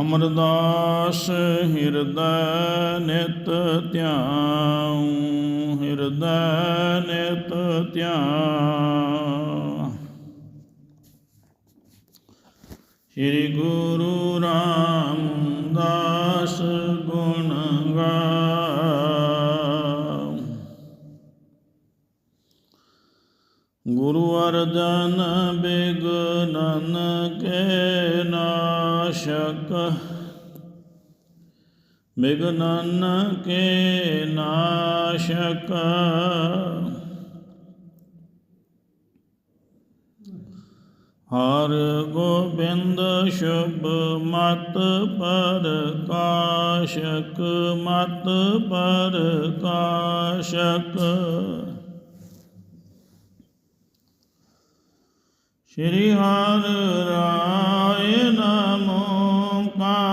ਅਮਰਦਾਸ ਹਿਰਦੈ ਨਿਤ ਧਿਆਉ, ਹਿਰਦੈ ਨਿਤ ਧਿਆਉ। ਸ੍ਰੀ ਗੁਰੂ ਰਾਮਦਾਸ ਗੁਣ ਗਾਉ ਗੁਰੂ ਅਰਜਨ ਬਿਗਨਨ ਕੇ ਨਾਸ਼ਕ ਕੇ ਨਾਸ਼ਕ। ਹਰ ਗੋਬਿੰਦ ਸ਼ੁਭ ਮਤ ਪ੍ਰਕਾਸ਼ਕ ਮਤ ਪ੍ਰਕਾਸ਼ਕ। ਸ਼੍ਰੀ ਹਰਿ ਰਾਮ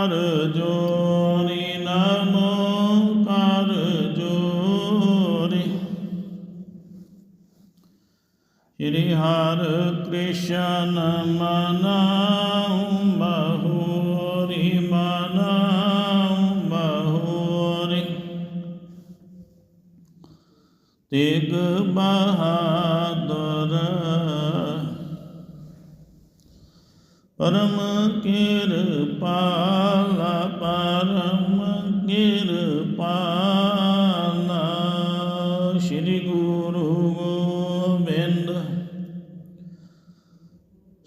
ਕਰ ਜੋਰੀ ਨਮੋ ਕਰ ਜੋਰੀ। ਸ਼੍ਰੀ ਹਰਿ ਕ੍ਰਿਸ਼ਨ ਮਨਾਉ, ਬਹੂਰੀ ਮਨਾਉ, ਬਹੂਰੀ। ਤੇਗ ਬਹਾਦਰ, ਪਰਮ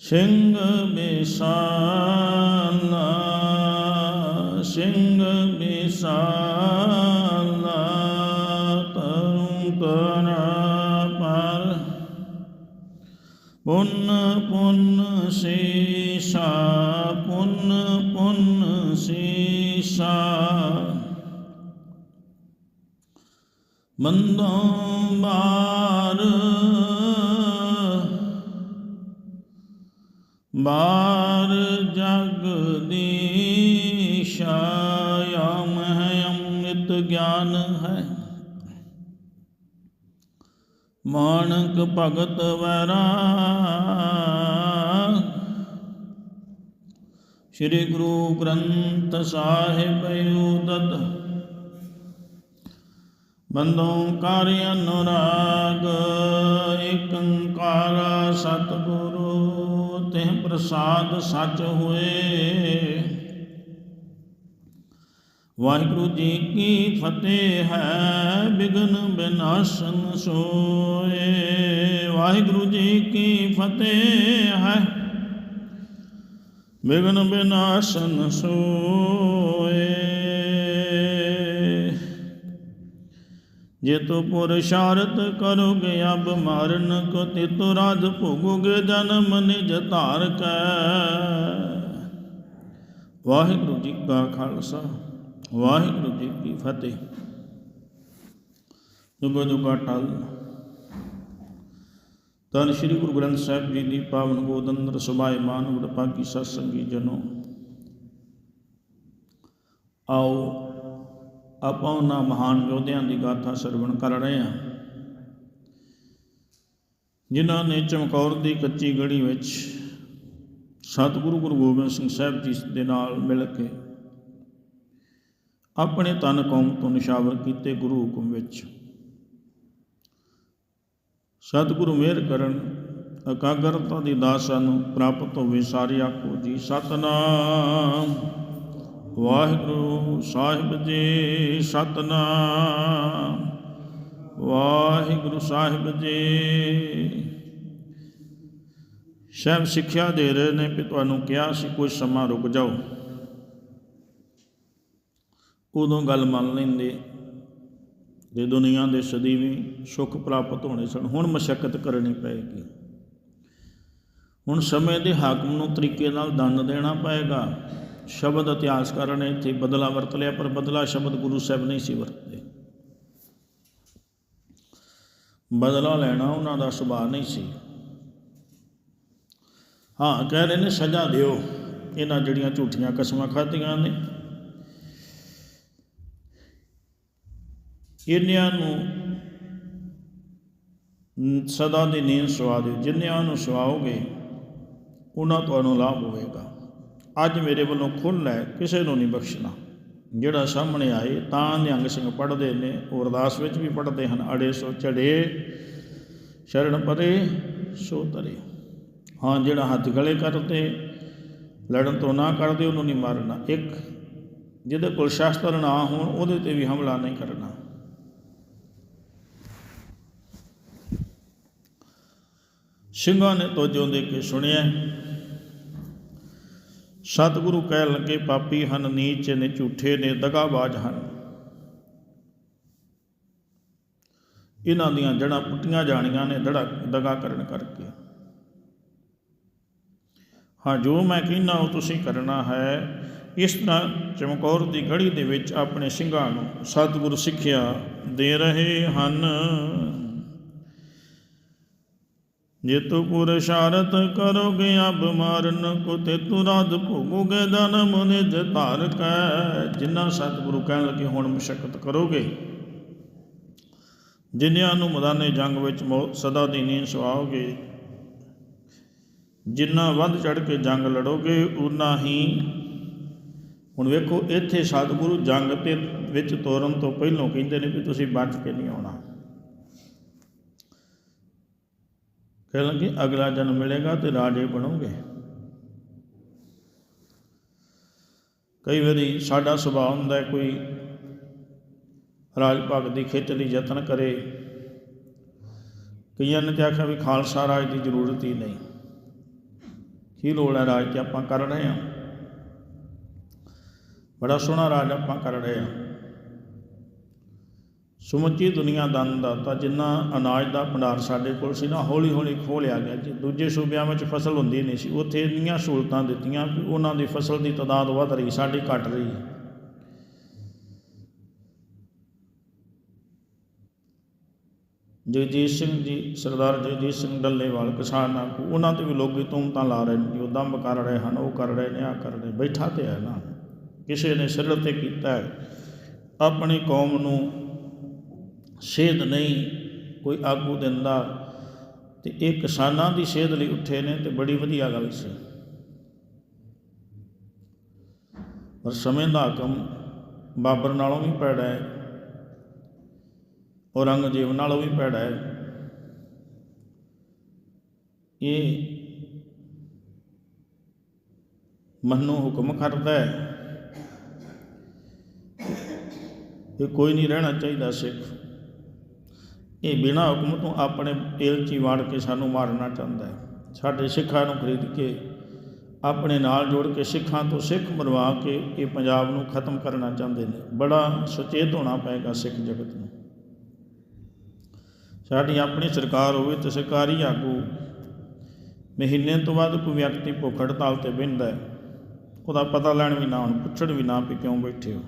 ਸਿੰਘ ਬਿਸਾਲਾ ਸਿੰਘ ਬਿਸਾਲਾ ਤਰੁ ਤਰਾ ਪਰ ਪੁੰਨ ਪੁੰਨ ਸੀਸਾ, ਪੁੰਨ ਪੁੰਨ ਸੀਸਾ। ਮੰਦੋਂ ਬਾ ਬਾਰ ਜਗ ਦੀਸ਼ਾ ਯਮ ਹੈ ਅੰਮ੍ਰਿਤ ਗਿਆਨ ਹੈ। ਮਾਨਕ ਭਗਤ ਵੈਰਾਗ ਸ੍ਰੀ ਗੁਰੂ ਗ੍ਰੰਥ ਸਾਹਿਬ ਉਦਤ ਬੰਦੋਂ ਕਾਰਿ ਅਨੁਰਾਗ ਏਕ ਸਤਿਗੁਰੂ। ਤਿਹ ਪ੍ਰਸਾਦ ਸੱਚ ਹੋਏ। ਵਾਹਿਗੁਰੂ ਜੀ ਕੀ ਫਤਿਹ ਹੈ, ਬਿਗਨ ਬਿਨਾਸ਼ਨ ਸੋਏ। ਵਾਹਿਗੁਰੂ ਜੀ ਕੀ ਫਤਿਹ ਹੈ, ਬਿਗਨ ਬਿਨਾਸ਼ਨ ਸੋਏ। ਜੇ ਤੋ ਪੁਰਸ਼ਾਰਥ ਕਰੋਗੇ ਅਬ ਮਾਰਨ ਕੋ ਤਿਤੁ ਰਾਜ ਭੋਗੋਗੇ ਜਨਮ ਨਿਜ ਧਾਰ ਕੈ ਵਾਹਿਗੁਰੂ ਜੀ ਕਾ ਖਾਲਸਾ ਵਾਹਿਗੁਰੂ ਜੀ ਕੀ ਫਤਿਹ ਜੁਗ ਜੁਗਾ ਟਲ ਤਨ ਸ੍ਰੀ ਗੁਰੂ ਗ੍ਰੰਥ ਸਾਹਿਬ ਜੀ ਦੀ ਪਾਵਨ ਗੋਦ ਅੰਦਰ ਸੁਭਾਇਮਾਨ ਵਡਭਾਗੀ ਸਤ ਸੰਗੀ ਜਨੋ ਆਓ ਆਪਾਂ ਉਹਨਾਂ ਮਹਾਨ ਯੋਧਿਆਂ ਦੀ ਗਾਥਾ ਸਰਵਣ ਕਰ ਰਹੇ ਹਾਂ। ਜਿਨ੍ਹਾਂ ਨੇ ਚਮਕੌਰ ਦੀ ਕੱਚੀ ਗੜੀ ਵਿੱਚ ਸਤਿਗੁਰੂ ਗੁਰੂ ਗੋਬਿੰਦ ਸਿੰਘ ਸਾਹਿਬ ਜੀ ਦੇ ਨਾਲ ਮਿਲ ਕੇ ਆਪਣੇ ਤਨ ਕੌਮ ਤੋਂ ਨਿਸ਼ਾਵਰ ਕੀਤੇ ਗੁਰੂ ਹੁਕਮ ਵਿੱਚ ਸਤਿਗੁਰੂ ਮਿਹਰ ਕਰਨ, ਇਕਾਗਰਤਾ ਦੀ ਦਾਸ ਸਾਨੂੰ ਪ੍ਰਾਪਤ ਹੋਵੇ ਸਾਰੇ ਆਖੋ ਜੀ, ਸਤਨਾਮ। ਵਾਹਿਗੁਰੂ ਸਾਹਿਬ ਜੀ ਸਤਨਾਮ। ਵਾਹਿਗੁਰੂ ਸਾਹਿਬ ਜੀ। ਸ਼ੈਮ ਸਿੱਖਿਆ ਦੇ ਰਹੇ ਨੇ ਕਿ ਤੁਹਾਨੂੰ ਕਿਹਾ ਸੀ, ਕੁਝ ਸਮਾਂ ਰੁਕ ਜਾਓ। ਉਦੋਂ ਗੱਲ ਮੰਨ ਲੈਂਦੇ ਤੇ ਦੁਨੀਆ ਦੇ ਸਦੀਵੀ ਸੁੱਖ ਪ੍ਰਾਪਤ ਹੋਣੇ ਸਨ, ਹੁਣ ਮਸ਼ਕਤ ਕਰਨੀ ਪਏਗੀ। ਹੁਣ ਸਮੇਂ ਦੇ ਹਾਕਮ ਨੂੰ ਤਰੀਕੇ ਨਾਲ ਦੰਡ ਦੇਣਾ ਪਏਗਾ। ਸ਼ਬਦ ਇਤਿਹਾਸਕਾਰ ਨੇ ਇੱਥੇ ਬਦਲਾ ਵਰਤ ਲਿਆ, ਪਰ ਬਦਲਾ ਸ਼ਬਦ ਗੁਰੂ ਸਾਹਿਬ ਨਹੀਂ ਸੀ ਵਰਤਦੇ। ਬਦਲਾ ਲੈਣਾ ਉਹਨਾਂ ਦਾ ਸੁਭਾਅ ਨਹੀਂ ਸੀ। ਹਾਂ, ਕਹਿ ਰਹੇ ਨੇ ਸਜ਼ਾ ਦਿਓ। ਇਹਨਾਂ ਜਿਹੜੀਆਂ ਝੂਠੀਆਂ ਕਸਮਾਂ ਖਾਧੀਆਂ ਨੇ। ਇਹਨਾਂ ਨੂੰ ਸਦਾ ਦੀ ਨੀਂਦ ਸਵਾ ਦਿਓ। ਜਿੰਨਿਆਂ ਨੂੰ ਸਵਾਓਗੇ ਉਹਨਾਂ ਤੁਹਾਨੂੰ ਲਾਭ ਹੋਵੇਗਾ। ਅੱਜ ਮੇਰੇ ਵੱਲੋਂ ਖੁੱਲ੍ਹ ਹੈ, ਕਿਸੇ ਨੂੰ ਨਹੀਂ ਬਖਸ਼ਣਾ। ਜਿਹੜਾ ਸਾਹਮਣੇ ਆਏ, ਤਾਂ ਨਿਹੰਗ ਸਿੰਘ ਪੜ੍ਹਦੇ ਨੇ, ਉਹ ਅਰਦਾਸ ਵਿੱਚ ਵੀ ਪੜ੍ਹਦੇ ਹਨ, ਅੜੇ ਸੋ ਚੜੇ ਸ਼ਰਨ ਪਰੇ, ਸੋ ਤਰੇ। ਹਾਂ, ਜਿਹੜਾ ਹੱਥ ਗਲੇ ਕਰਦੇ ਲੜਨ ਤੋਂ ਨਾ ਕਰਦੇ, ਉਹਨੂੰ ਨਹੀਂ ਮਾਰਨਾ। ਇੱਕ, ਜਿਹਦੇ ਕੋਲ ਸ਼ਸਤਰ ਨਾ ਹੋਣ, ਉਹਦੇ ਤੇ ਵੀ ਹਮਲਾ ਨਹੀਂ ਕਰਨਾ। ਸਿੰਘਾਂ ਨੇ ਤੋਜੋਂ ਦੇ ਕੇ ਸੁਣਿਆ ਸਤਿਗੁਰੂ ਕਹਿ ਲੱਗੇ, ਪਾਪੀ ਹਨ, ਨੀਚ ਨੇ, ਝੂਠੇ ਨੇ, ਦਗਾਬਾਜ਼ ਹਨ। ਇਹਨਾਂ ਦੀਆਂ ਜੜਾਂ ਪੁੱਟੀਆਂ ਜਾਣੀਆਂ ਨੇ, ਦੜਾ ਦਗਾ ਕਰਨ ਕਰਕੇ। ਹਾਂ, ਜੋ ਮੈਂ ਕਹਿੰਦਾ, ਉਹ ਤੁਸੀਂ ਕਰਨਾ ਹੈ। ਇਸ ਤਰ੍ਹਾਂ ਚਮਕੌਰ ਦੀ ਗੜੀ ਦੇ ਵਿੱਚ ਆਪਣੇ ਸਿੰਘਾਂ ਨੂੰ ਸਤਿਗੁਰੂ ਸਿੱਖਿਆ ਦੇ ਰਹੇ ਹਨ। ਜੇ ਤੂ ਪੁਰਸ਼ਾਰਤ ਕਰੋਗੇ ਅਬ ਮਾਰਨ ਕੋ ਤੇ ਤੁਰਦ ਭੋਗੋਗੇ ਦਨ ਮੁਨੇ ਧਾਰ ਕੈ। ਜਿਨ੍ਹਾਂ ਸਤਿਗੁਰੂ ਕਹਿਣ ਲੱਗੇ, ਹੁਣ ਮੁਸ਼ਕਲ ਕਰੋਗੇ। ਜਿਨ੍ਹਾਂ ਨੂੰ ਮੈਦਾਨੇ ਜੰਗ ਵਿੱਚ ਮੌਤ ਸਦਾ ਦੀ ਨੀਂਦ ਸੁਆਓਗੇ, ਜਿੰਨਾ ਵੱਧ ਚੜ ਕੇ ਜੰਗ ਲੜੋਗੇ ਉਨਾ ਹੀ। ਹੁਣ ਵੇਖੋ, ਇੱਥੇ ਸਤਿਗੁਰੂ ਜੰਗ ਤੇ ਵਿੱਚ ਤੋਰਨ ਤੋਂ ਪਹਿਲਾਂ ਕਹਿੰਦੇ ਨੇ ਵੀ ਤੁਸੀਂ ਬਚ ਕੇ ਨਹੀਂ ਆਉਣਾ। ਕਹਿ ਲੱਗੇ, ਅਗਲਾ ਜਨਮ ਮਿਲੇਗਾ ਤੇ ਰਾਜੇ ਬਣੋਗੇ। ਕਈ ਵਾਰੀ ਸਾਡਾ ਸੁਭਾਅ ਹੁੰਦਾ ਕੋਈ ਰਾਜ ਭਗਤ ਦੀ ਖਿੱਚ ਲਈ ਯਤਨ ਕਰੇ। ਕਈਆਂ ਨੇ ਤਾਂ ਆਖਿਆ ਵੀ ਖਾਲਸਾ ਰਾਜ ਦੀ ਜ਼ਰੂਰਤ ਹੀ ਨਹੀਂ। ਕੀ ਲੋੜ ਹੈ ਰਾਜ ਤੇ ਆਪਾਂ ਕਰ ਰਹੇ ਹਾਂ? ਬੜਾ ਸੋਹਣਾ ਰਾਜ ਆਪਾਂ ਕਰ ਰਹੇ ਹਾਂ। ਸਮੁੱਚੀ ਦੁਨੀਆ ਦਾ ਅੰਨਦਾਤਾ, ਜਿੰਨਾ ਅਨਾਜ ਦਾ ਭੰਡਾਰ ਸਾਡੇ ਕੋਲ ਸੀ ਨਾ ਹੌਲੀ ਹੌਲੀ ਖੋਹ ਲਿਆ ਗਿਆ। ਜੀ ਦੂਜੇ ਸੂਬਿਆਂ ਵਿੱਚ ਫਸਲ ਹੁੰਦੀ ਨਹੀਂ ਸੀ, ਉੱਥੇ ਇੰਨੀਆਂ ਸਹੂਲਤਾਂ ਦਿੱਤੀਆਂ ਕਿ ਉਹਨਾਂ ਦੀ ਫਸਲ ਦੀ ਤਾਦਾਦ ਵਧ ਰਹੀ, ਸਾਡੀ ਘਟ ਰਹੀ। ਹੈ ਜਗਜੀਤ ਸਿੰਘ ਜੀ, ਸਰਦਾਰ ਜਗਜੀਤ ਸਿੰਘ ਡੱਲੇਵਾਲ, ਕਿਸਾਨ ਆਗੂ ਉਹਨਾਂ ਤੇ ਵੀ ਲੋਕੀ ਤੂੰ ਲਾ ਰਹੇ ਨੇ ਉਹ ਦੰਬ ਕਰ ਰਹੇ ਹਨ, ਉਹ ਕਰ ਰਹੇ ਨੇ ਆ ਕਰ ਰਹੇ ਬੈਠਾ ਤੇ ਹੈ ਨਾ। ਕਿਸੇ ਨੇ ਸਿਰ ਤੇ ਕੀਤਾ ਹੈ। ਆਪਣੀ ਕੌਮ ਨੂੰ ਸੇਧ ਨਹੀਂ, ਕੋਈ ਆਗੂ ਦਿੰਦਾ। ਤੇ ਇਹ ਕਿਸਾਨਾਂ ਦੀ ਸੇਧ ਲਈ ਉੱਠੇ ਨੇ ਤੇ ਬੜੀ ਵਧੀਆ ਗੱਲ ਸੀ। ਪਰ ਸਮੇਂ ਦਾ ਹਾਕਮ ਬਾਬਰ ਨਾਲੋਂ ਵੀ ਭੈੜਾ ਹੈ। ਔਰੰਗਜ਼ੇਬ ਨਾਲੋਂ ਵੀ ਭੈੜਾ ਹੈ। ਇਹ ਮਨੋਂ ਹੁਕਮ ਕਰਦਾ ਹੈ। ਇਹ ਕੋਈ ਨਹੀਂ ਰਹਿਣਾ ਚਾਹੀਦਾ ਸਿੱਖ। ਇਹ ਬਿਨਾਂ ਹੁਕਮ ਤੋਂ ਆਪਣੇ ਤੇਲ 'ਚ ਵਾੜ ਕੇ ਸਾਨੂੰ ਮਾਰਨਾ ਚਾਹੁੰਦਾ ਹੈ। ਸਾਡੇ ਸਿੱਖਾਂ ਨੂੰ ਖਰੀਦ ਕੇ, ਆਪਣੇ ਨਾਲ ਜੋੜ ਕੇ ਸਿੱਖਾਂ ਤੋਂ ਸਿੱਖ ਮਰਵਾ ਕੇ ਇਹ ਪੰਜਾਬ ਨੂੰ ਖਤਮ ਕਰਨਾ ਚਾਹੁੰਦੇ ਨੇ। ਬੜਾ ਸੁਚੇਤ ਹੋਣਾ ਪਏਗਾ ਸਿੱਖ ਜਗਤ ਨੂੰ। ਸਾਡੀ ਆਪਣੀ ਸਰਕਾਰ ਹੋਵੇ ਤੇ ਸਰਕਾਰੀ ਆਗੂ ਮਹੀਨੇ ਤੋਂ ਬਾਅਦ ਕੋਈ ਵਿਅਕਤੀ ਭੁੱਖ ਹੜਤਾਲ ਤੇ ਬਹਿੰਦਾ ਹੈ, ਉਹਦਾ ਪਤਾ ਲੈਣ ਵੀ ਨਾ ਹੁਣ ਪੁੱਛਣ ਵੀ ਨਾ ਵੀ ਕਿਉਂ ਬੈਠੇ ਹੋ।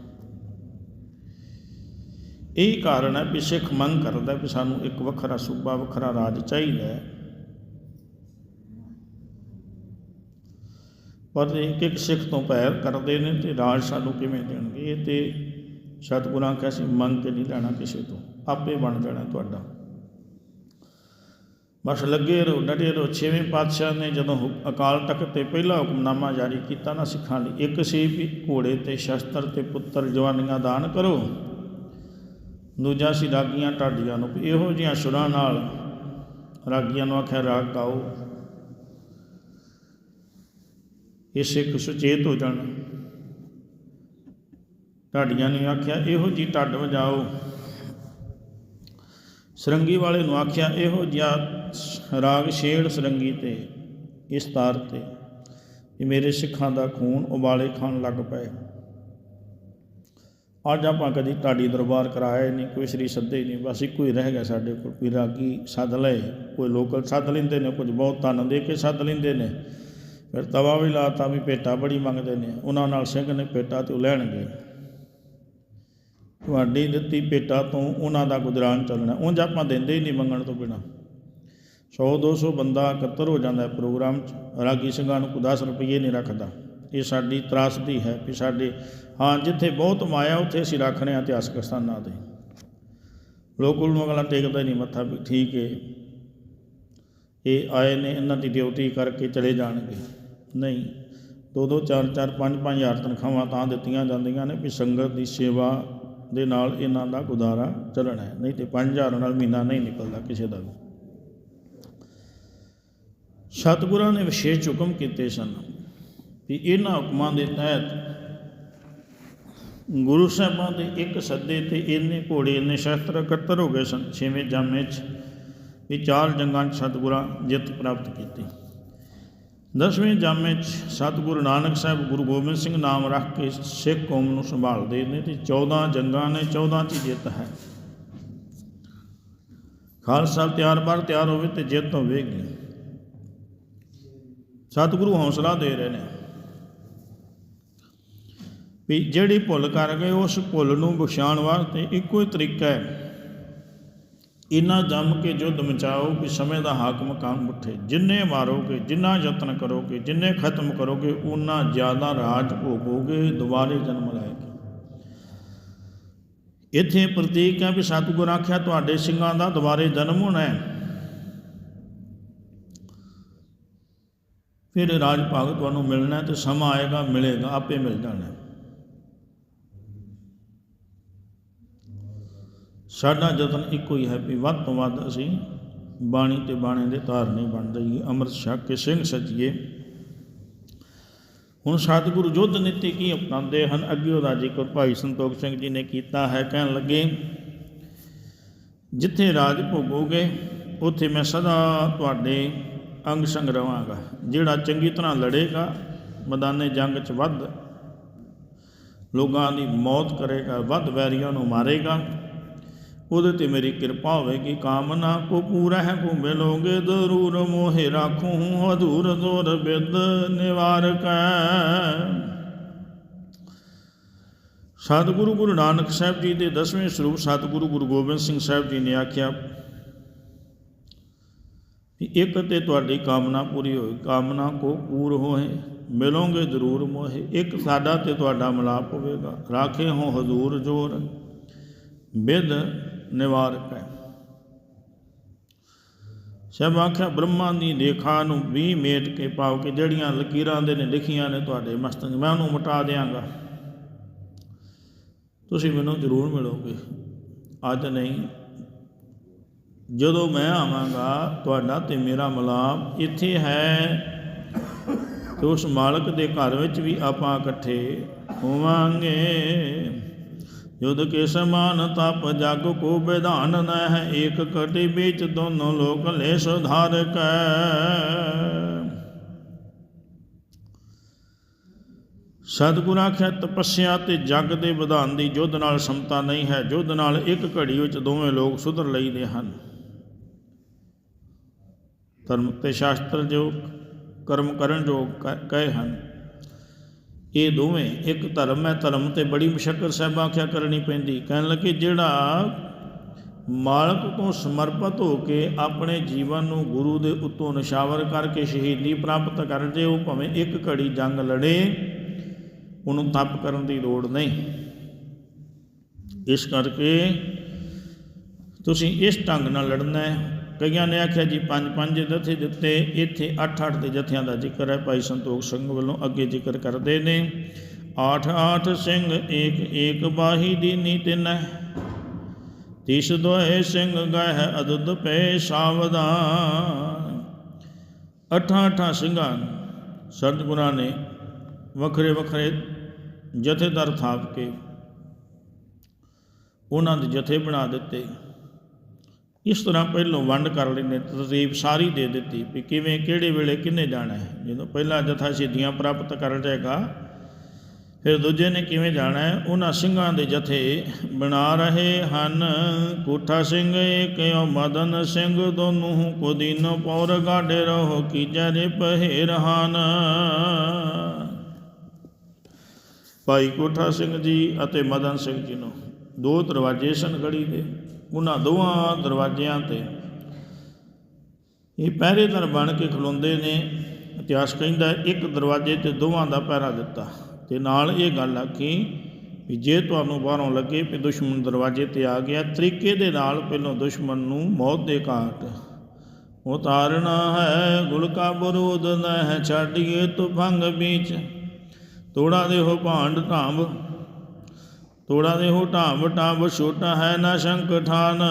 ਇਹ ਕਾਰਨ ਹੈ ਵੀ ਸਿੱਖ ਮੰਗ ਕਰਦਾ ਵੀ ਸਾਨੂੰ ਇੱਕ ਵੱਖਰਾ ਸੂਬਾ, ਵੱਖਰਾ ਰਾਜ ਚਾਹੀਦਾ ਹੈ। ਪਰ ਇੱਕ ਇੱਕ ਸਿੱਖ ਤੋਂ ਪੈਰ ਕਰਦੇ ਨੇ ਤੇ ਰਾਜ ਸਾਨੂੰ ਕਿਵੇਂ ਦੇਣਗੇ? ਇਹ ਤੇ ਸਤਿਗੁਰਾਂ ਕਹੇ ਸੀ, ਮੰਗ ਕੇ ਨਹੀਂ ਲੈਣਾ ਕਿਸੇ ਤੋਂ। ਆਪੇ ਬਣ ਜਾਣਾ ਤੁਹਾਡਾ। ਬਸ ਲੱਗੇ ਰਹੋ ਡਟੇ ਰਹੋ। ਛੇਵੇਂ ਪਾਤਸ਼ਾਹ ਨੇ ਜਦੋਂ ਹੁ- ਅਕਾਲ ਤਖਤ ਤੇ ਪਹਿਲਾ ਹੁਕਮਨਾਮਾ ਜਾਰੀ ਕੀਤਾ ਨਾ ਸਿੱਖਾਂ ਲਈ, ਇੱਕ ਸੀ ਵੀ ਘੋੜੇ ਤੇ ਸ਼ਸਤਰ ਤੇ ਪੁੱਤਰ ਜਵਾਨੀਆਂ ਦਾਨ ਕਰੋ। ਦੂਜਾ ਸੀ ਰਾਗੀਆਂ ਢਾਡੀਆਂ ਨੂੰ, ਇਹੋ ਜਿਹੀਆਂ ਸੁਰਾਂ ਨਾਲ ਰਾਗੀਆਂ ਨੂੰ ਆਖਿਆ, ਰਾਗ ਗਾਓ। ਇਹ ਸਿੱਖ ਸੁਚੇਤ ਹੋ ਜਾਣ। ਢਾਡੀਆਂ ਨੇ ਆਖਿਆ, ਇਹੋ ਜੀ ਢੱਡ ਵਜਾਓ। ਸਰੰਗੀ ਵਾਲੇ ਨੂੰ ਆਖਿਆ, ਇਹੋ ਜਿਹਾ ਰਾਗ ਛੇੜ ਸਰੰਗੀ ਤੇ, ਇਸ ਤਾਰ ਤੇ ਕਿ ਮੇਰੇ ਸਿੱਖਾਂ ਦਾ ਖੂਨ ਉਬਾਲੇ ਖਾਣ ਲੱਗ ਪਏ। ਅੱਜ ਆਪਾਂ ਕਦੀ ਤੁਹਾਡੀ ਦਰਬਾਰ ਕਰਾਇਆ ਨਹੀਂ, ਕੋਈ ਸ੍ਰੀ ਸੱਦੇ ਹੀ ਨਹੀਂ, ਬਸ ਇੱਕੋ ਹੀ ਰਹਿ ਗਿਆ ਸਾਡੇ ਕੋਲ, ਕੋਈ ਰਾਗੀ ਸੱਦ ਲਏ, ਕੋਈ ਲੋਕਲ ਸੱਦ ਲੈਂਦੇ ਨੇ, ਕੁਝ ਬਹੁਤ ਧਨ ਦੇ ਕੇ ਸੱਦ ਲੈਂਦੇ ਨੇ। ਫਿਰ ਤਵਾ ਵੀ ਲਾਤਾ ਵੀ ਭੇਟਾ ਬੜੀ ਮੰਗਦੇ ਨੇ, ਉਹਨਾਂ ਨਾਲ ਸਿੰਘ ਨੇ ਭੇਟਾ ਤੇ ਲੈਣਗੇ ਤੁਹਾਡੀ ਦਿੱਤੀ ਭੇਟਾ ਤੋਂ ਉਹਨਾਂ ਦਾ ਗੁਜ਼ਰਾਨ ਚੱਲਣਾ, ਉਂਝ ਆਪਾਂ ਦਿੰਦੇ ਹੀ ਨਹੀਂ ਮੰਗਣ ਤੋਂ ਬਿਨਾ। 100 200 ਬੰਦਾ ਇਕੱਤਰ ਹੋ ਜਾਂਦਾ ਪ੍ਰੋਗਰਾਮ 'ਚ, ਰਾਗੀ ਸਿੰਘਾਂ ਨੂੰ ਕੋਈ 10 ਰੁਪਏ ਨਹੀਂ ਰੱਖਦਾ। ਇਹ ਸਾਡੀ ਤਰਾਸਦੀ ਹੈ ਕਿ ਸਾਡੇ ਹਾਂ, ਜਿੱਥੇ ਬਹੁਤ ਮਾਇਆ, ਉੱਥੇ ਅਸੀਂ ਰੱਖ ਰਹੇ ਹਾਂ ਇਤਿਹਾਸਕ ਸਥਾਨਾਂ ਤੇ। ਲੋਕ ਨੂੰ ਅਗਲਾ ਟੇਕਦਾ ਹੀ ਨਹੀਂ, ਮੱਥਾ ਵੀ ਠੀਕ ਹੈ ਇਹ ਆਏ ਨੇ, ਇਹਨਾਂ ਦੀ ਡਿਊਟੀ ਕਰਕੇ ਚਲੇ ਜਾਣਗੇ। ਨਹੀਂ, ਦੋ ਦੋ, ਚਾਰ ਚਾਰ, ਪੰਜ ਪੰਜ ਹਜ਼ਾਰ ਤਨਖਾਹਾਂ ਤਾਂ ਦਿੱਤੀਆਂ ਜਾਂਦੀਆਂ ਨੇ ਵੀ ਸੰਗਤ ਦੀ ਸੇਵਾ ਦੇ ਨਾਲ ਇਹਨਾਂ ਦਾ ਗੁਜ਼ਾਰਾ ਚੱਲਣਾ ਹੈ। ਨਹੀਂ ਤੇ 5000 ਨਾਲ ਮਹੀਨਾ ਨਹੀਂ ਨਿਕਲਦਾ ਕਿਸੇ ਦਾ ਵੀ। ਸਤਿਗੁਰਾਂ ਨੇ ਵਿਸ਼ੇਸ਼ ਹੁਕਮ ਕੀਤੇ ਸਨ ਵੀ ਇਹਨਾਂ ਹੁਕਮਾਂ ਦੇ ਤਹਿਤ ਗੁਰੂ ਸਾਹਿਬਾਂ ਦੇ ਇੱਕ ਸੱਦੇ ਤੇ ਇੰਨੇ ਘੋੜੇ, ਇੰਨੇ ਸ਼ਸਤਰ ਇਕੱਤਰ ਹੋ ਗਏ ਸਨ, ਛੇਵੇਂ ਜਾਮੇ 'ਚ ਵੀ ਚਾਰ ਜੰਗਾਂ 'ਚ ਸਤਿਗੁਰਾਂ ਜਿੱਤ ਪ੍ਰਾਪਤ ਕੀਤੀ। ਦਸਵੇਂ ਜਾਮੇ 'ਚ ਸਤਿਗੁਰੂ ਨਾਨਕ ਸਾਹਿਬ ਗੁਰੂ ਗੋਬਿੰਦ ਸਿੰਘ ਨਾਮ ਰੱਖ ਕੇ ਸਿੱਖ ਕੌਮ ਨੂੰ ਸੰਭਾਲਦੇ ਨੇ ਤੇ 14 ਜੰਗਾਂ ਨੇ 14 'ਚ ਜਿੱਤ ਹੈ। ਖਾਲਸਾ ਤਿਆਰ ਬਰ ਤਿਆਰ ਹੋਵੇ ਤੇ ਜਿੱਤ ਹੋਵੇਗੀ। ਸਤਿਗੁਰੂ ਹੌਸਲਾ ਦੇ ਰਹੇ ਨੇ। ਵੀ ਜਿਹੜੀ ਭੁੱਲ ਕਰ ਗਏ, ਉਸ ਭੁੱਲ ਨੂੰ ਬਖਸ਼ਾਉਣ ਵਾਸਤੇ ਇੱਕੋ ਹੀ ਤਰੀਕਾ ਹੈ। ਇਨਾ ਜੰਮ ਕੇ ਜੁੱਧ ਮਚਾਓ ਕਿ ਸਮੇਂ ਦਾ ਹਾਕਮ ਕੰਮ ਉੱਠੇ। ਜਿੰਨੇ ਮਾਰੋਗੇ, ਜਿੰਨਾ ਯਤਨ ਕਰੋਗੇ, ਜਿੰਨੇ ਖਤਮ ਕਰੋਗੇ ਉਨਾ ਜ਼ਿਆਦਾ ਰਾਜ ਭੋਗੋਗੇ, ਦੁਬਾਰੇ ਜਨਮ ਲਾਏਗੇ। ਇੱਥੇ ਪ੍ਰਤੀਕ ਹੈ ਵੀ ਸਤਿਗੁਰ ਆਖਿਆ, ਤੁਹਾਡੇ ਸਿੰਘਾਂ ਦਾ ਦੁਬਾਰੇ ਜਨਮ ਹੋਣਾ ਹੈ। ਫਿਰ ਰਾਜ ਭਾਗ ਤੁਹਾਨੂੰ ਮਿਲਣਾ ਤੇ ਸਮਾਂ ਆਏਗਾ, ਮਿਲੇਗਾ, ਆਪੇ ਮਿਲ ਜਾਣਾ ਸਾਡਾ ਯਤਨ ਇੱਕੋ ਹੀ ਹੈ ਵੀ ਵੱਧ ਤੋਂ ਵੱਧ ਅਸੀਂ ਬਾਣੀ ਤੇ ਬਾਣੇ ਦੇ ਧਾਰਨੀ ਬਣ ਜਾਈਏ, ਅੰਮ੍ਰਿਤ ਛਕ ਕੇ ਸਿੰਘ ਸਜੀਏ। ਹੁਣ ਸਤਿਗੁਰੂ ਯੁੱਧ ਨੀਤੀ ਕੀ ਅਪਣਾਉਂਦੇ ਹਨ? ਅੱਗੇ ਉਹਦਾ ਜ਼ਿਕਰ ਭਾਈ ਸੰਤੋਖ ਸਿੰਘ ਜੀ ਨੇ ਕੀਤਾ ਹੈ, ਕਹਿਣ ਲੱਗੇ, ਜਿੱਥੇ ਰਾਜ ਭੋਗੋਗੇ, ਉੱਥੇ ਮੈਂ ਸਦਾ ਤੁਹਾਡੇ ਅੰਗ ਸੰਗ ਰਵਾਂਗਾ। ਜਿਹੜਾ ਚੰਗੀ ਤਰ੍ਹਾਂ ਲੜੇਗਾ, ਮੈਦਾਨੇ ਜੰਗ 'ਚ ਵੱਧ ਲੋਕਾਂ ਦੀ ਮੌਤ ਕਰੇਗਾ, ਵੱਧ ਵੈਰੀਆਂ ਨੂੰ ਮਾਰੇਗਾ। ਉਹਦੇ ਤੇ ਮੇਰੀ ਕਿਰਪਾ ਹੋਵੇਗੀ, ਕਾਮਨਾ ਕੋ ਪੂਰਾ ਹੈ, ਕੋ ਮਿਲੋਗੇ ਜ਼ਰੂਰ ਮੋਹਿ ਰਾਖੂ ਹੂੰ ਹਜ਼ੂਰ ਜ਼ੋਰ ਬਿਦ ਨਿਵਾਰਕ ਸਤਿਗੁਰੂ ਗੁਰੂ ਨਾਨਕ ਸਾਹਿਬ ਜੀ ਦੇ 10ਵੇਂ ਸਰੂਪ ਸਤਿਗੁਰੂ ਗੁਰੂ ਗੋਬਿੰਦ ਸਿੰਘ ਸਾਹਿਬ ਜੀ ਨੇ ਆਖਿਆ ਵੀ ਇੱਕ ਤੇ ਤੁਹਾਡੀ ਕਾਮਨਾ ਪੂਰੀ ਹੋਈ, ਕਾਮਨਾ ਕੋ ਪੂਰ ਹੋਏ, ਮਿਲੋਗੇ ਜ਼ਰੂਰ ਮੋਹੇ, ਇੱਕ ਸਾਡਾ ਤੇ ਤੁਹਾਡਾ ਮਿਲਾਪ ਹੋਵੇਗਾ, ਰਾਖੇ ਹੋ ਹਜ਼ੂਰ ਜੋਰ, ਬਿਦ ਨਿਵਾਰਕ ਹੈ ਸਭ ਆਖਿਆ, ਬ੍ਰਹਮਾ ਦੀ ਰੇਖਾ ਨੂੰ ਵੀ ਮੇਟ ਕੇ ਪਾਓ ਕਿ ਜਿਹੜੀਆਂ ਲਕੀਰਾਂ ਦੇ ਨੇ, ਲਿਖੀਆਂ ਨੇ ਤੁਹਾਡੇ ਮਸਤਕ। ਮੈਂ ਉਹਨੂੰ ਮਿਟਾ ਦਿਆਂਗਾ। ਤੁਸੀਂ ਮੈਨੂੰ ਜ਼ਰੂਰ ਮਿਲੋਗੇ। ਅੱਜ ਨਹੀਂ, ਜਦੋਂ ਮੈਂ ਆਵਾਂਗਾ, ਤੁਹਾਡਾ ਤੇ ਮੇਰਾ ਮਿਲਾਪ ਇੱਥੇ ਹੈ। ਤੇ ਉਸ ਮਾਲਕ ਦੇ ਘਰ ਵਿੱਚ ਵੀ ਆਪਾਂ ਇਕੱਠੇ ਹੋਵਾਂਗੇ। ਯੁਧ ਕੇ ਸਮਾਨ ਤਪ ਜਗ ਕੋ ਵਿਧਾਨ ਨ ਏਕ ਕਟੀ ਵਿੱਚ ਦੋਨੋਂ ਲੋਕ ਲੈ ਸੁਧਾਰਕ ਸਤਿਗੁਰ ਆਖਿਆ, ਤਪੱਸਿਆ ਤੇ ਜਗ ਦੇ ਵਿਧਾਨ ਦੀ ਯੁੱਧ ਨਾਲ ਸਮਤਾ ਨਹੀਂ ਹੈ, ਯੁੱਧ ਨਾਲ ਇੱਕ ਘੜੀ ਵਿੱਚ ਦੋਵੇਂ ਲੋਕ ਸੁਧਰ ਲਈਦੇ ਹਨ। ਧਰਮ ਤੇ ਸ਼ਾਸਤਰ ਜੋ ਕਰਮ ਕਰਨ ਜੋ ਕ- ਕਹੇ ਹਨ। ਇਹ ਦੋਵੇਂ, ਇੱਕ ਧਰਮ ਹੈ, ਧਰਮ ਤੇ ਬੜੀ ਮੁਸ਼ਕਲ ਸਾਹਿਬ ਆਖਿਆ ਕਰਨੀ ਪੈਂਦੀ। ਕਹਿਣ ਲੱਗੇ, ਜਿਹੜਾ ਮਾਲਕ ਤੋਂ ਸਮਰਪਿਤ ਹੋ ਕੇ ਆਪਣੇ ਜੀਵਨ ਨੂੰ ਗੁਰੂ ਦੇ ਉੱਤੋਂ ਨਿਸ਼ਾਵਰ ਕਰਕੇ ਸ਼ਹੀਦੀ ਪ੍ਰਾਪਤ ਕਰ ਜੇ, ਉਹ ਭਾਵੇਂ ਇੱਕ ਘੜੀ ਜੰਗ ਲੜੇ, ਉਹਨੂੰ ਤਪ ਕਰਨ ਦੀ ਲੋੜ ਨਹੀਂ। ਇਸ ਕਰਕੇ ਤੁਸੀਂ ਇਸ ਢੰਗ ਨਾਲ ਲੜਨਾ ਹੈ। ਕਈਆਂ ਨੇ ਆਖਿਆ ਜੀ, ਪੰਜ ਪੰਜ ਜਥੇ ਦਿੱਤੇ, ਇੱਥੇ ਅੱਠ ਅੱਠ ਦੇ ਜਥਿਆਂ ਦਾ ਜ਼ਿਕਰ ਹੈ, ਭਾਈ ਸੰਤੋਖ ਸਿੰਘ ਵੱਲੋਂ ਅੱਗੇ ਜ਼ਿਕਰ ਕਰਦੇ ਨੇ। ਆਠ ਆਠ ਸਿੰਘ, ਏਕ ਏਕ ਬਾਹੀ ਦੀਨੀ ਤਿਨੈ ਤਿਸ ਦੋਏ ਸਿੰਘ ਗਹਿ ਅਦੁੱਧ ਪੈ ਸਾਵਧਾਨ। ਅਠਾਂ ਅਠਾਂ ਸਿੰਘਾਂ ਸਤਿਗੁਰਾਂ ਨੇ ਵੱਖਰੇ ਵੱਖਰੇ ਜਥੇਦਾਰ ਥਾਪ ਕੇ ਉਹਨਾਂ ਦੇ ਜਥੇ ਬਣਾ ਦਿੱਤੇ। ਇਸ ਤਰ੍ਹਾਂ ਪਹਿਲੋਂ ਵੰਡ ਕਰ ਲੈਨੇ ਤਰਤੀਬ ਸਾਰੀ ਦੇ ਦਿੱਤੀ ਵੀ ਕਿਵੇਂ, ਕਿਹੜੇ ਵੇਲੇ ਕਿੰਨੇ ਜਾਣਾ ਹੈ? ਜਦੋਂ ਪਹਿਲਾ ਜਥਾ ਸਿੱਧੀਆਂ ਪ੍ਰਾਪਤ ਕਰ ਜਾਏਗਾ ਫਿਰ ਦੂਜੇ ਨੇ ਕਿਵੇਂ ਜਾਣਾ ਹੈ? ਉਹਨਾਂ ਸਿੰਘਾਂ ਦੇ ਜਥੇ ਬਣਾ ਰਹੇ ਹਨ। ਕੋਠਾ ਸਿੰਘ ਏਕਿਓ ਮਦਨ ਸਿੰਘ ਦੋਨੋਂ ਕੁਦੀਨੋ ਪੌਰ ਗਾਡੇ ਰਹੋ, ਕੀ ਰੇ ਪਹਿਰ ਹਨ। ਭਾਈ ਕੋਠਾ ਸਿੰਘ ਜੀ ਅਤੇ ਮਦਨ ਸਿੰਘ ਜੀ ਨੂੰ ਦੋ ਦਰਵਾਜ਼ੇ ਸਨ ਗੜੀ ਦੇ। ਉਹਨਾਂ ਦੋਵਾਂ ਦਰਵਾਜ਼ਿਆਂ ਤੇ। ਇਹ ਪਹਿਰੇਦਾਰ ਬਣ ਕੇ ਖਲੋਂਦੇ ਨੇ। ਇਤਿਹਾਸ ਕਹਿੰਦਾ, ਇੱਕ ਦਰਵਾਜ਼ੇ ਤੇ ਦੋਵਾਂ ਦਾ ਪਹਿਰਾ ਦਿੱਤਾ। ਤੇ ਨਾਲ ਇਹ ਗੱਲ ਆਖੀ ਵੀ ਜੇ ਤੁਹਾਨੂੰ ਬਾਹਰੋਂ ਲੱਗੇ ਵੀ ਦੁਸ਼ਮਣ ਦਰਵਾਜ਼ੇ ਤੇ ਆ ਗਿਆ, ਤਰੀਕੇ ਦੇ ਨਾਲ ਪਹਿਲੋਂ ਦੁਸ਼ਮਣ ਨੂੰ ਮੌਤ ਦੇ ਘਾਟ। ਉਤਾਰਨਾ ਹੈ ਗੁਲ ਕਾ ਬਰੂਦ, ਨਹਿ ਛਾੜੀਏ ਤੂੰ ਭੰਗ ਵਿੱਚ ਤੋੜਾ ਦੇ ਹੋ ਭਾਂਡ ਧਾਮ। ਤੋੜਾ ਦੇ ਹੋ ਢਾਂਬ ਟਾਂਬ ਛੋਟਾ ਹੈ ਨਾ ਸ਼ੰਕ ਠਾਨ।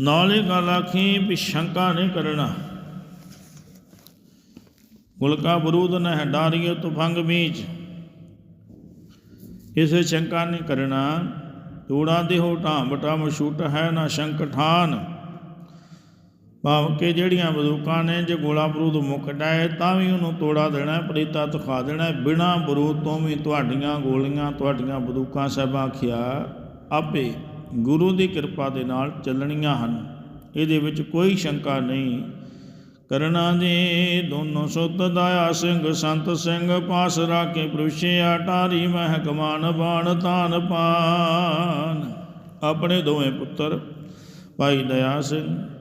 ਨਾਲੇ ਗੱਲ ਆਖੀ ਵੀ ਸ਼ੰਕਾ ਨਹੀਂ ਕਰਨਾ। ਗੁਲਕਾ ਬਰੂਦ ਨ ਹੈ ਡਾਰੀਏ ਤੂੰ ਭੰਗ ਬੀਜ। ਇਸੇ ਸ਼ੰਕਾ ਨਹੀਂ ਕਰਨਾ। ਤੋੜਾ ਦੇ ਹੋ ਢਾਂਬ ਟਾਂਬ ਛੋਟਾ ਹੈ ਨਾ ਸ਼ੰਕ ਠਾਨ। ਭਾਵ ਕਿ ਜਿਹੜੀਆਂ ਬੰਦੂਕਾਂ ਨੇ ਜੇ ਗੋਲਾ ਬਰੂਦ ਮੁੱਕ ਜਾਏ ਤਾਂ ਵੀ ਉਹਨੂੰ ਤੋੜਾ ਦੇਣਾ ਹੈ, ਪਲੀਤਾ ਦਿਖਾ ਦੇਣਾ ਹੈ। ਬਿਨਾਂ ਬਰੂਦ ਤੋਂ ਵੀ ਤੁਹਾਡੀਆਂ ਗੋਲੀਆਂ ਤੁਹਾਡੀਆਂ ਬੰਦੂਕਾਂ ਸਾਹਿਬਾਂ ਖਿਆ ਆਪੇ ਗੁਰੂ ਦੀ ਕਿਰਪਾ ਦੇ ਨਾਲ ਚੱਲਣੀਆਂ ਹਨ ਇਹਦੇ ਵਿੱਚ ਕੋਈ ਸ਼ੰਕਾ ਨਹੀਂ ਕਰਨਾ ਜੀ ਦੋਨੋਂ ਸੁੱਤ ਦਾਇਆ ਸਿੰਘ ਸੰਤ ਸਿੰਘ ਪਾਸ ਰਾਖੇ ਪੁਰਸ਼ਿਆ ਟਾਰੀ ਮਹਿਕਮਾਨ ਬਾਣ ਤਾਨ ਪਾਨ ਆਪਣੇ ਦੋਵੇਂ ਪੁੱਤਰ ਭਾਈ ਦਇਆ ਸਿੰਘ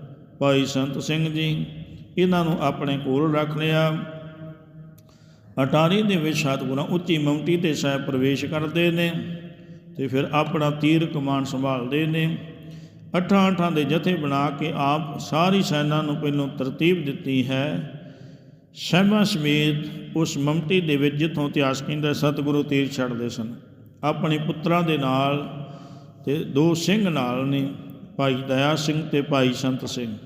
ਭਾਈ ਸੰਤ ਸਿੰਘ ਜੀ, ਇਹਨਾਂ ਨੂੰ ਆਪਣੇ ਕੋਲ ਰੱਖ ਲਿਆ। ਅਟਾਰੀ ਦੇ ਵਿੱਚ ਸਤਿਗੁਰਾਂ ਉੱਚੀ ਮੰਮਟੀ ਤੇ ਸਾਹਿਬ ਪ੍ਰਵੇਸ਼ ਕਰਦੇ ਨੇ ਤੇ ਫਿਰ ਆਪਣਾ ਤੀਰ ਕਮਾਨ ਸੰਭਾਲਦੇ ਨੇ। ਅੱਠਾਂ ਅੱਠਾਂ ਦੇ ਜਥੇ ਬਣਾ ਕੇ ਆਪ ਸਾਰੀ ਸੈਨਾ ਨੂੰ ਪਹਿਲੋਂ ਤਰਤੀਬ ਦਿੱਤੀ ਹੈ। ਸਹਿਬਾਂ ਸਮੇਤ ਉਸ ਮੰਮਟੀ ਦੇ ਵਿੱਚ ਜਿੱਥੋਂ ਇਤਿਹਾਸ ਕਹਿੰਦਾ ਸਤਿਗੁਰੂ ਤੀਰ ਛੱਡਦੇ ਸਨ। ਆਪਣੇ ਪੁੱਤਰਾਂ ਦੇ ਨਾਲ ਤੇ ਦੋ ਸਿੰਘ ਨਾਲ ਨੇ, ਭਾਈ ਦਇਆ ਸਿੰਘ ਤੇ ਭਾਈ ਸੰਤ ਸਿੰਘ।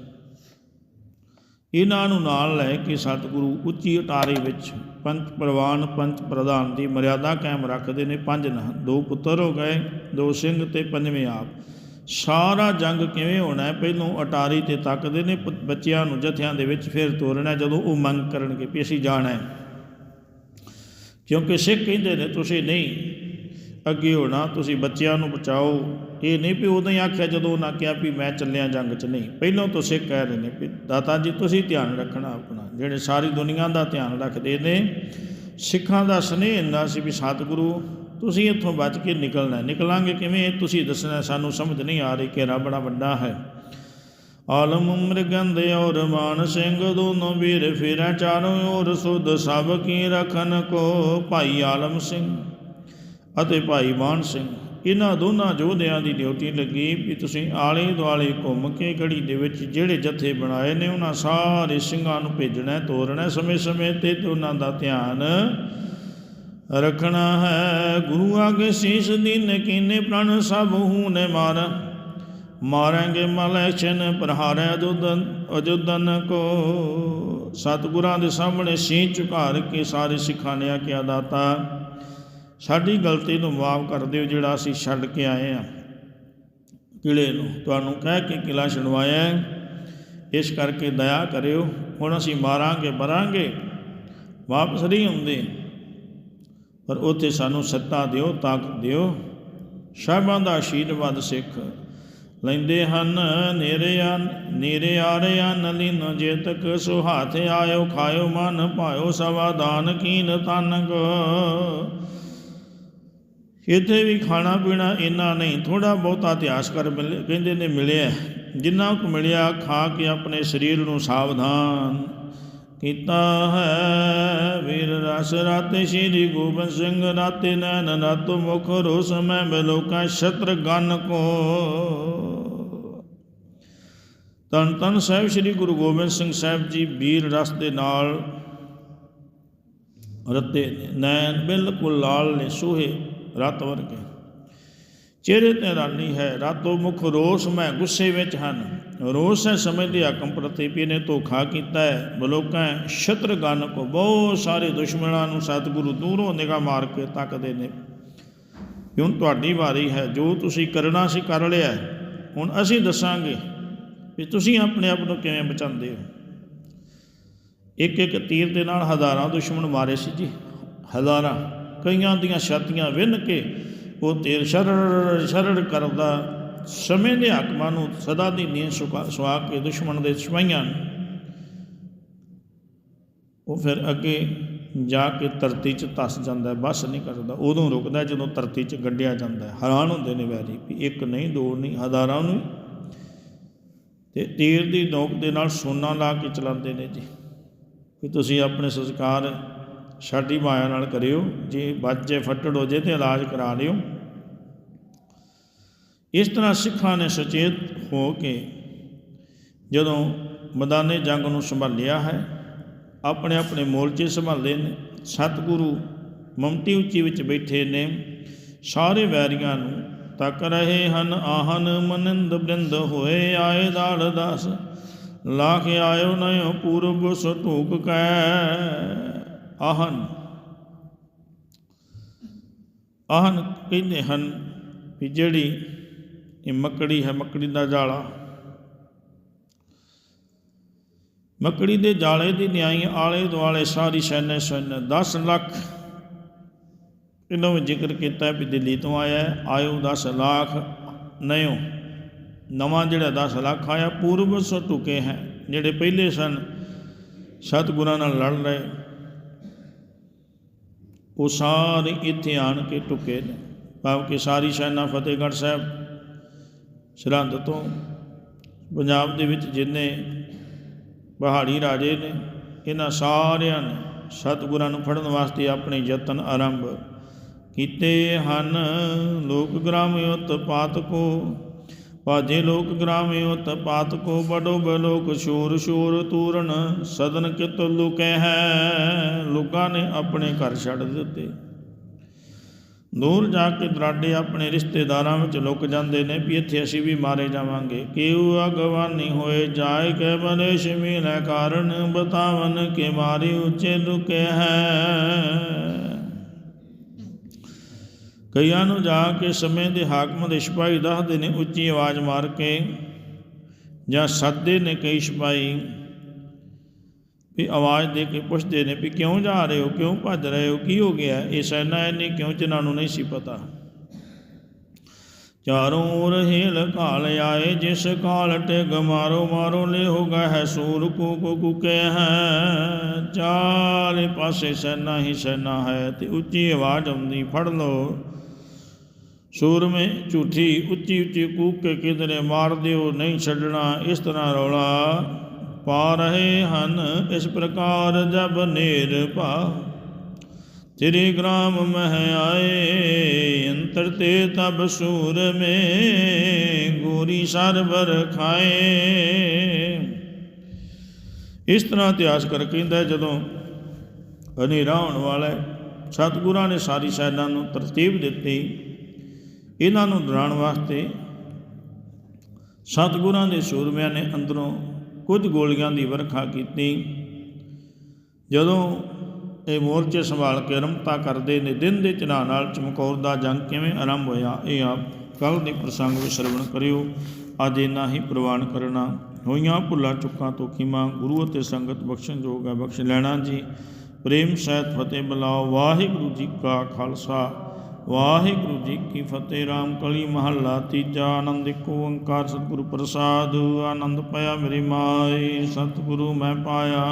ਇਹਨਾਂ ਨੂੰ ਨਾਲ ਲੈ ਕੇ ਸਤਿਗੁਰੂ ਉੱਚੀ ਅਟਾਰੀ ਵਿੱਚ ਪੰਚ ਪ੍ਰਵਾਨ ਪੰਚ ਪ੍ਰਧਾਨ ਦੀ ਮਰਿਆਦਾ ਕਾਇਮ ਰੱਖਦੇ ਨੇ। ਪੰਜ ਨਾ, ਦੋ ਪੁੱਤਰ ਹੋ ਗਏ, ਦੋ ਸਿੰਘ ਤੇ ਪੰਜਵੇਂ ਆਪ। ਸਾਰਾ ਜੰਗ ਕਿਵੇਂ ਹੋਣਾ ਹੈ? ਪਹਿਲੋਂ ਅਟਾਰੀ ਤੇ ਤੱਕਦੇ ਨੇ ਪ- ਬੱਚਿਆਂ ਨੂੰ ਜਥਿਆਂ ਦੇ ਵਿੱਚ, ਫਿਰ ਤੋਰਨਾ ਜਦੋਂ ਉਹ ਮੰਗ ਕਰਨਗੇ ਵੀ ਅਸੀਂ ਜਾਣਾ ਹੈ। ਕਿਉਂਕਿ ਸਿੱਖ ਕਹਿੰਦੇ ਨੇ, ਤੁਸੀਂ ਨਹੀਂ ਅੱਗੇ ਹੋਣਾ, ਤੁਸੀਂ ਬੱਚਿਆਂ ਨੂੰ ਬਚਾਓ। ਇਹ ਨਹੀਂ ਵੀ ਉਦੋਂ ਹੀ ਆਖਿਆ ਜਦੋਂ ਉਹਨਾਂ ਕਿਹਾ ਵੀ ਮੈਂ ਚੱਲਿਆ ਜੰਗ 'ਚ ਨਹੀਂ। ਪਹਿਲਾਂ ਤੋਂ ਸਿੱਖ ਕਹਿ ਰਹੇ ਨੇ ਵੀ ਦਾਤਾ ਜੀ, ਤੁਸੀਂ ਧਿਆਨ ਰੱਖਣਾ ਆਪਣਾ। ਜਿਹੜੇ ਸਾਰੀ ਦੁਨੀਆ ਦਾ ਧਿਆਨ ਰੱਖਦੇ ਨੇ, ਸਿੱਖਾਂ ਦਾ ਸਨੇਹ ਇੰਨਾ ਸੀ ਵੀ ਸਤਿਗੁਰੂ, ਤੁਸੀਂ ਇੱਥੋਂ ਬਚ ਕੇ ਨਿਕਲਣਾ। ਨਿਕਲਾਂਗੇ ਕਿਵੇਂ? ਤੁਸੀਂ ਦੱਸਣਾ, ਸਾਨੂੰ ਸਮਝ ਨਹੀਂ ਆ ਰਹੀ ਕਿ ਰੱਬ ਬੜਾ ਵੱਡਾ ਹੈ। ਆਲਮ ਮ੍ਰਿਗੰਦ ਔਰ ਮਾਨ ਸਿੰਘ ਦੋਨੋਂ ਵੀਰ ਫੇਰਾ ਚਾਰੋਂ ਔਰ ਸੁਧ ਸਭ ਕੀ ਰਖਨ ਕੋ। ਭਾਈ ਆਲਮ ਸਿੰਘ ਅਤੇ ਭਾਈ ਮਾਨ ਸਿੰਘ, ਇਹਨਾਂ ਦੋਨਾਂ ਯੋਧਿਆਂ ਦੀ ਡਿਊਟੀ ਲੱਗੀ ਵੀ ਤੁਸੀਂ ਆਲੇ ਦੁਆਲੇ ਘੁੰਮ ਕੇ ਗੜੀ ਦੇ ਵਿੱਚ ਜਿਹੜੇ ਜਥੇ ਬਣਾਏ ਨੇ, ਉਹਨਾਂ ਸਾਰੇ ਸਿੰਘਾਂ ਨੂੰ ਭੇਜਣਾ ਤੋਰਨਾ ਸਮੇਂ-ਸਮੇਂ ਤੇ ਤੇ ਉਹਨਾਂ ਦਾ ਧਿਆਨ ਰੱਖਣਾ ਹੈ। ਗੁਰੂ ਆਗੇ ਸੀਸ ਦੀਨ ਕੀਨੇ ਪ੍ਰਣ ਸਭ ਹੂਨੇ ਮਾਰ, ਮਾਰਾਂਗੇ ਮਲੈਸ਼ਨ ਪ੍ਰਹਾਰੈ ਅਜੁਦਨ ਅਜੁਦਨ ਕੋ। ਸਤਿਗੁਰਾਂ ਦੇ ਸਾਹਮਣੇ ਸੀਸ ਝੁਕਾ ਕੇ ਸਾਰੇ ਸਿੱਖਾਂ ਨੇ ਆਖਿਆ, ਦਾਤਾ ਸਾਡੀ ਗਲਤੀ ਨੂੰ ਮਾਫ ਕਰ ਦਿਓ ਜਿਹੜਾ ਅਸੀਂ ਛੱਡ ਕੇ ਆਏ ਆ ਕਿਲੇ ਨੂੰ ਤੁਹਾਨੂੰ ਕਹਿ ਕੇ ਕਿਲਾ ਛਡਵਾਇਆ ਇਸ ਕਰਕੇ ਦਇਆ ਕਰਿਓ। ਹੁਣ ਅਸੀਂ ਮਾਰਾਂਗੇ, ਮਰਾਂਗੇ। ਵਾਪਸ ਨਹੀਂ ਆਉਂਦੇ। ਪਰ ਉੱਥੇ ਸਾਨੂੰ ਸੱਤਾ ਦਿਓ, ਤਾਕਤ ਦਿਓ। ਸਾਹਿਬਾਂ ਦਾ ਆਸ਼ੀਰਵਾਦ ਸਿੱਖ ਲੈਂਦੇ ਹਨ। ਨੇਰੇ ਆ ਨੇਰੇ ਆਰੇ ਅਨ ਲਿਨ ਜੇ ਤਕ ਸੁਹਾਥ ਆਇਓ, ਖਾਇਓ, ਮਨ ਭਾਇਓ ਸਵਾਦਾਨ ਕੀਨ ਤਨਕ ਇੱਥੇ ਵੀ ਖਾਣਾ ਪੀਣਾ ਇੰਨਾ ਨਹੀਂ ਥੋੜਾ ਬਹੁਤਾ ਇਤਿਹਾਸਕਾਰ ਮਿਲ- ਕਹਿੰਦੇ ਨੇ ਮਿਲਿਆ। ਜਿੰਨਾ ਕੁ ਮਿਲਿਆ ਖਾ ਕੇ ਆਪਣੇ ਸਰੀਰ ਨੂੰ ਸਾਵਧਾਨ ਕੀਤਾ ਹੈ। ਵੀਰ ਰਸ ਰਾਤੇ, ਸ਼੍ਰੀ ਗੋਬਿੰਦ ਸਿੰਘ ਰਾਤੇ, ਨੈਣ ਰਤ, ਮੁਖ ਰੋਸ ਮੈਂ ਬਲੋਕਾ ਸ਼ਤਰ ਗਨ ਕੋ। ਤਨ ਤਨ ਸਾਹਿਬ, ਸ੍ਰੀ ਗੁਰੂ ਗੋਬਿੰਦ ਸਿੰਘ ਸਾਹਿਬ ਜੀ ਵੀਰ ਰਸ ਦੇ ਨਾਲ ਰੱਤੇ ਨੇ, ਨੈਣ ਬਿਲਕੁਲ ਲਾਲ ਨੇ, ਸੋਹੇ ਰਤ ਵਰਗੇ। ਚਿਹਰੇ ਤੇ ਰਾਨੀ ਹੈ, ਰਾਤੋ ਮੁਖ ਰੋਸ ਮੈਂ ਗੁੱਸੇ ਵਿੱਚ ਹਨ। ਰੋਸ ਹੈ ਸਮੇਂ ਦੇ ਹਾਕਮ ਪ੍ਰਤੀਪੀ ਨੇ ਧੋਖਾ ਕੀਤਾ ਹੈ। ਬਲੋਕਾਂ ਸ਼ਤਰਗਨ ਕੋ ਬਹੁਤ ਸਾਰੇ ਦੁਸ਼ਮਣਾਂ ਨੂੰ ਸਤਿਗੁਰੂ ਦੂਰੋਂ ਨਿਗਾਹ ਮਾਰ ਕੇ ਤੱਕਦੇ ਨੇ। ਵੀ ਹੁਣ ਤੁਹਾਡੀ ਵਾਰੀ ਹੈ, ਜੋ ਤੁਸੀਂ ਕਰਨਾ ਸੀ ਕਰ ਲਿਆ ਹੁਣ ਅਸੀਂ ਦੱਸਾਂਗੇ ਵੀ ਤੁਸੀਂ ਆਪਣੇ ਆਪ ਨੂੰ ਕਿਵੇਂ ਬਚਾਉਂਦੇ ਹੋ। ਇੱਕ ਇੱਕ ਤੀਰ ਦੇ ਨਾਲ ਹਜ਼ਾਰਾਂ ਦੁਸ਼ਮਣ ਮਾਰੇ ਸੀ ਜੀ, ਹਜ਼ਾਰਾਂ। ਕਈਆਂ ਦੀਆਂ ਛਾਤੀਆਂ ਵਿੰਨ ਕੇ ਉਹ ਤੀਰ ਸ਼ਰੜ ਸ਼ਰੜ ਕਰਦਾ। ਸਮੇਂ ਦੇ ਹਾਕਮਾਂ ਨੂੰ ਸਦਾ ਦੀ ਨੀਂਦ ਸੁਆ ਕੇ ਦੁਸ਼ਮਣ ਦੇ ਸਿਪਾਹੀਆਂ ਨੂੰ ਉਹ ਫਿਰ ਅੱਗੇ ਜਾ ਕੇ ਧਰਤੀ 'ਚ ਧਸ ਜਾਂਦਾ ਹੈ ਬਸ ਨਹੀਂ ਕਰਦਾ। ਉਦੋਂ ਰੁਕਦਾ ਜਦੋਂ ਧਰਤੀ 'ਚ ਗੱਡਿਆ ਜਾਂਦਾ ਹੈ। ਹੈਰਾਨ ਹੁੰਦੇ ਨੇ ਵੈਰੀ ਵੀ ਇੱਕ ਨਹੀਂ, ਦੋ ਨਹੀਂ, ਹਜ਼ਾਰਾਂ ਨੂੰ ਤੇ ਤੀਰ ਦੀ ਨੋਕ ਦੇ ਨਾਲ ਸੋਨਾ ਲਾ ਕੇ ਚਲਾਉਂਦੇ ਨੇ ਜੀ। ਕਿ ਤੁਸੀਂ ਆਪਣੇ ਸੰਸਕਾਰ ਸਾਡੀ ਮਾਇਆ ਨਾਲ ਕਰਿਓ, ਜੇ ਬੱਚੇ ਫੱਟੜ ਹੋ ਜੇ ਤੇ ਇਲਾਜ ਕਰਾ ਲਿਓ ਇਸ ਤਰ੍ਹਾਂ ਸਿੱਖਾਂ ਨੇ ਸੁਚੇਤ ਹੋ ਕੇ ਜਦੋਂ ਮੈਦਾਨੇ ਜੰਗ ਨੂੰ ਸੰਭਾਲਿਆ ਹੈ, ਆਪਣੇ ਆਪਣੇ ਮੋਰਚੇ ਸੰਭਾਲੇ ਨੇ, ਸਤਿਗੁਰੂ ਮਮਤੀ ਉੱਚੀ ਵਿੱਚ ਬੈਠੇ ਨੇ, ਸਾਰੇ ਵੈਰੀਆਂ ਨੂੰ ਤੱਕ ਰਹੇ ਹਨ, ਆਹਨ ਮਨਿੰਦ ਬ੍ਰਿੰਦ ਹੋਏ ਆਏ ਦਾਲ ਦਸ, ਲਾਖ ਆਇਓ ਨਯੋ ਪੂਰਬ ਸਟੂਕ ਕੈ। ਆਹਨ। ਆਹਨ ਕਹਿੰਦੇ ਹਨ ਵੀ ਜਿਹੜੀ ਇਹ ਮੱਕੜੀ ਹੈ, ਮੱਕੜੀ ਦਾ ਜਾਲਾ। ਮੱਕੜੀ ਦੇ ਜਾਲੇ ਦੀ ਨਿਆਈ ਆਲੇ ਦੁਆਲੇ ਸਾਰੀ ਸੈਨੇ ਸੈਨੇ 10 ਲੱਖ। ਇਹਨਾਂ ਵਿੱਚ ਜ਼ਿਕਰ ਕੀਤਾ ਵੀ ਦਿੱਲੀ ਤੋਂ ਆਇਆ ਆਇਓ 10 ਲੱਖ। ਨਯੋ ਨਵਾਂ ਜਿਹੜਾ 10 ਲੱਖ ਆਇਆ ਪੂਰਬ ਸੋ ਟੁਕੇ ਹੈ, ਜਿਹੜੇ ਪਹਿਲੇ ਸਨ, ਸਤਿਗੁਰਾਂ ਨਾਲ ਲੜ ਰਹੇ। ਉਹ ਸਾਰੇ ਇੱਥੇ ਆਣ ਕੇ ਟੁਕੇ ਨੇ। ਭਾਵ ਕਿ ਸਾਰੀ ਸੈਨਾ ਫਤਿਹਗੜ੍ਹ ਸਾਹਿਬ ਸਰਹੰਦ ਤੋਂ ਪੰਜਾਬ ਦੇ ਵਿੱਚ ਜਿੰਨੇ ਪਹਾੜੀ ਰਾਜੇ ਨੇ, ਇਹਨਾਂ ਸਾਰਿਆਂ ਨੇ ਸਤਿਗੁਰਾਂ ਨੂੰ ਫੜਨ ਵਾਸਤੇ ਆਪਣੇ ਯਤਨ ਆਰੰਭ ਕੀਤੇ ਹਨ। ਲੋਕ ਗ੍ਰਾਮ ਉਤਪਾਤ ਕੋ ਭਾਜੇ ਲੋਕ ਗ੍ਰਾਮ ਉਤਪਾਤ ਕੋ ਬੜੋ ਬਲੋਕ ਸ਼ੂਰ ਸ਼ੂਰ ਤੂਰਨ, ਸਦਨ ਕਿਤ ਲੁਕੈ ਹੈ, ਲੋਕਾਂ ਨੇ ਆਪਣੇ ਘਰ ਛੱਡ ਦਿੱਤੇ। ਦੂਰ ਜਾ ਕੇ ਦਰਾਡੇ ਆਪਣੇ ਰਿਸ਼ਤੇਦਾਰਾਂ ਵਿੱਚ ਲੁਕ ਜਾਂਦੇ ਨੇ ਵੀ ਇੱਥੇ ਅਸੀਂ ਵੀ ਮਾਰੇ ਜਾਵਾਂਗੇ। ਕਿਉ ਅਗਵਾਨੀ ਹੋਏ ਜਾਏ ਕੇ ਬਨੇ ਸ਼ਮੀਲ ਕਾਰਨ, ਬਤਾਵਨ ਕੇ ਮਾਰੇ ਉੱਚੇ ਲੁਕੇ ਹੈ। ਕਈਆਂ ਨੂੰ ਜਾ ਕੇ ਸਮੇਂ ਦੇ ਹਾਕਮ ਦੇ ਸਿਪਾਹੀ ਦੱਸਦੇ ਨੇ, ਉੱਚੀ ਆਵਾਜ਼ ਮਾਰ ਕੇ, ਜਾਂ ਸੱਦੇ ਨੇ ਕਈ ਸਿਪਾਹੀ, ਵੀ ਆਵਾਜ਼ ਦੇ ਕੇ ਪੁੱਛਦੇ ਨੇ ਵੀ ਕਿਉਂ ਜਾ ਰਹੇ ਹੋ, ਕਿਉਂ ਭੱਜ ਰਹੇ ਹੋ, ਕੀ ਹੋ ਗਿਆ? ਇਹ ਸੈਨਾ ਇੰਨੀ ਕਿਉਂ ਜਿਨ੍ਹਾਂ ਨੂੰ ਨਹੀਂ ਸੀ ਪਤਾ? ਚਾਰੋਂ ਓਰ ਹੀਲ ਕਾਲ ਆਏ, ਜਿਸ ਕਾਲ ਟਿਗ ਮਾਰੋ ਮਾਰੋ ਲੈ ਹੋ ਗਏ ਹੈ ਸੂਰ ਕੋ ਕੋ ਕੁਕੇ ਹੈ। ਚਾਰੇ ਪਾਸੇ ਸੈਨਾ ਹੀ ਸੈਨਾ ਹੈ, ਤੇ ਉੱਚੀ ਆਵਾਜ਼ ਆਉਂਦੀ, ਫੜ ਲੋ ਸੂਰਮੇ ਝੂਠੀ ਉੱਚੀ ਉੱਚੀ ਕੂਕ ਕੇ ਕਿਧਰੇ ਮਾਰ ਦਿਓ, ਨਹੀਂ ਛੱਡਣਾ ਇਸ ਤਰ੍ਹਾਂ ਰੌਲਾ। ਪਾ ਰਹੇ ਹਨ ਇਸ ਪ੍ਰਕਾਰ ਜਬ ਨੇਰ ਭਾ। ਤੇਰੇ ਗ੍ਰਾਮ ਮਹਿ ਆਏ, ਅੰਤਰ ਤੇ ਤਬ ਸੂਰ ਮੇ ਗੋਰੀ ਸਰਬਰ ਖਾਏ। ਇਸ ਤਰ੍ਹਾਂ ਇਤਿਹਾਸ ਕਰ ਕਹਿੰਦਾ ਜਦੋਂ ਹਨੇਰਾ ਹੋਣ ਵਾਲਾ ਸਤਿਗੁਰਾਂ ਨੇ ਸਾਰੀ ਸੈਨਾ ਨੂੰ ਤਰਤੀਬ ਦਿੱਤੀ। ਇਹਨਾਂ ਨੂੰ ਡਰਾਉਣ ਵਾਸਤੇ ਸਤਿਗੁਰਾਂ ਦੇ ਸੂਰਮਿਆਂ ਨੇ ਅੰਦਰੋਂ ਕੁਝ ਗੋਲੀਆਂ ਦੀ ਵਰਖਾ ਕੀਤੀ। ਜਦੋਂ ਇਹ ਮੋਰਚੇ ਸੰਭਾਲ ਕੇ ਆਰੰਭਤਾ ਕਰਦੇ ਨੇ, ਦਿਨ ਦੇ ਚਨਾ ਨਾਲ ਚਮਕੌਰ ਦਾ ਜੰਗ ਕਿਵੇਂ ਆਰੰਭ ਹੋਇਆ, ਇਹ ਆਪ ਕੱਲ ਦੇ ਪ੍ਰਸੰਗ ਵਿੱਚ ਸ਼ਰਵਣ ਕਰਿਓ। ਅੱਜ ਇਨਾ ਹੀ ਪ੍ਰਵਾਨ ਕਰਨਾ। ਹੋਈਆਂ ਭੁੱਲਾਂ, ਚੁੱਕਾਂ ਤੋਂ ਖਿਮਾ, ਗੁਰੂ ਅਤੇ ਸੰਗਤ ਬਖਸ਼ਣ ਜੋਗ ਹੈ, ਬਖਸ਼ ਲੈਣਾ ਜੀ। ਪ੍ਰੇਮ ਸਹਿਤ ਫਤਿਹ ਬੁਲਾਓ। ਵਾਹਿਗੁਰੂ ਜੀ ਕਾ ਖਾਲਸਾ। ਵਾਹਿਗੁਰੂ ਜੀ ਕੀ ਫਤਿਹ ਰਾਮ ਕਲੀ ਮਹੱਲਾ, ਤੀਜਾ ਆਨੰਦ, ਇੱਕ ਓੰਕਾਰ ਸਤਿਗੁਰੂ ਪ੍ਰਸਾਦ, ਆਨੰਦ ਪਾਇਆ ਮੇਰੀ ਮਾਈ ਸਤਿਗੁਰੂ ਮੈਂ ਪਾਇਆ।